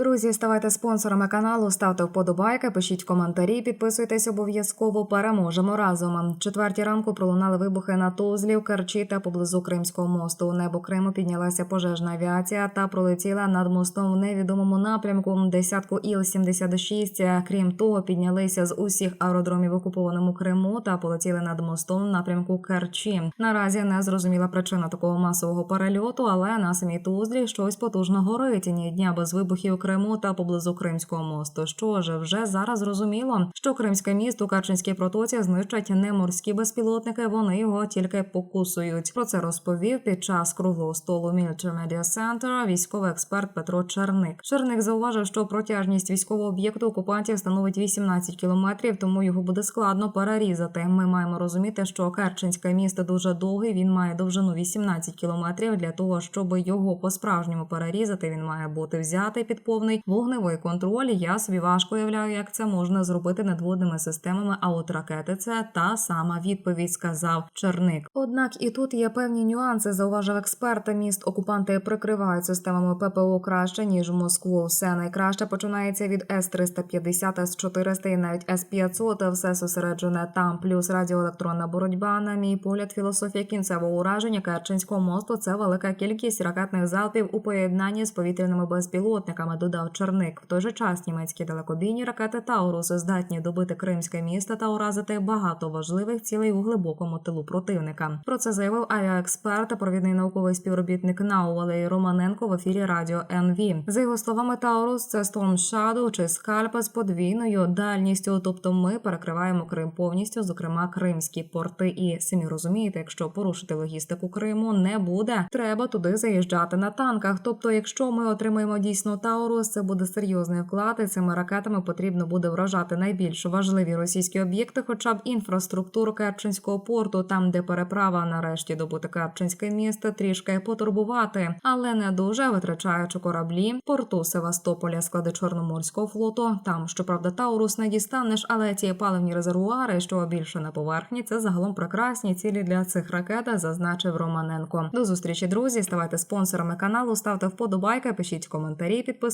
Друзі, ставайте спонсорами каналу, ставте вподобайки, пишіть коментарі, підписуйтесь обов'язково. Переможемо разом. Четвертій ранку пролунали вибухи на Тузлі, в Керчі та поблизу Кримського мосту. У небо Криму піднялася пожежна авіація та пролетіла над мостом в невідомому напрямку. Десятку Іл-76. Крім того, піднялися з усіх аеродромів окупованому Криму та полетіли над мостом в напрямку Керчі. Наразі не зрозуміла причина такого масового перельоту, але на самій Тузлі щось потужно горить. Ні дня без вибухів Криму та поблизу Кримського мосту. Що ж, вже зараз зрозуміло, що кримське місто у Керченській протоці знищать не морські безпілотники, вони його тільки покусують. Про це розповів під час круглого столу Military Media Center військовий експерт Петро Черник. Черник зауважив, що протяжність військового об'єкту окупантів становить 18 кілометрів, тому його буде складно перерізати. Ми маємо розуміти, що Керченське місто дуже довгий. Він має довжину 18 кілометрів. Для того щоб його по справжньому перерізати, він має бути взятий під повний вогневий контроль. Я собі важко уявляю, як це можна зробити надводними системами. А от ракети це та сама відповідь, сказав Черник. Однак і тут є певні нюанси, зауважив експерт. Міст окупанти прикривають системами ППО краще ніж Москву. Все найкраще починається від С 350 С 400 і навіть С 500 Все зосереджене там. Плюс радіоелектронна боротьба. На мій погляд, філософія кінцевого ураження Керченського мосту це велика кількість ракетних залпів у поєднанні з повітряними безпілотниками. Додав Черник. В той же час німецькі далекобійні ракети Таурус здатні добити Кримське місто та уразити багато важливих цілей у глибокому тилу противника. Про це заявив авіаексперт провідний науковий співробітник НАУ Валерій Романенко в ефірі радіо НВ. За його словами, Таурус це Storm Shadow чи скальпа з подвійною дальністю. Тобто, ми перекриваємо Крим повністю, зокрема кримські порти. І самі розумієте, якщо порушити логістику Криму не буде, треба туди заїжджати на танках. Тобто, якщо ми отримаємо дійсно Таурус, це буде серйозний вклад. І цими ракетами потрібно буде вражати найбільш важливі російські об'єкти, хоча б інфраструктуру Керченського порту, там де переправа нарешті добути Керченське місто, трішки потурбувати, але не дуже витрачаючи кораблі порту Севастополя, склади Чорноморського флоту. Там щоправда Таурус не дістанеш, але ті паливні резервуари, що більше на поверхні, це загалом прекрасні цілі для цих ракет, зазначив Романенко. До зустрічі, друзі. Ставайте спонсорами каналу, ставте вподобайки, пишіть коментарі,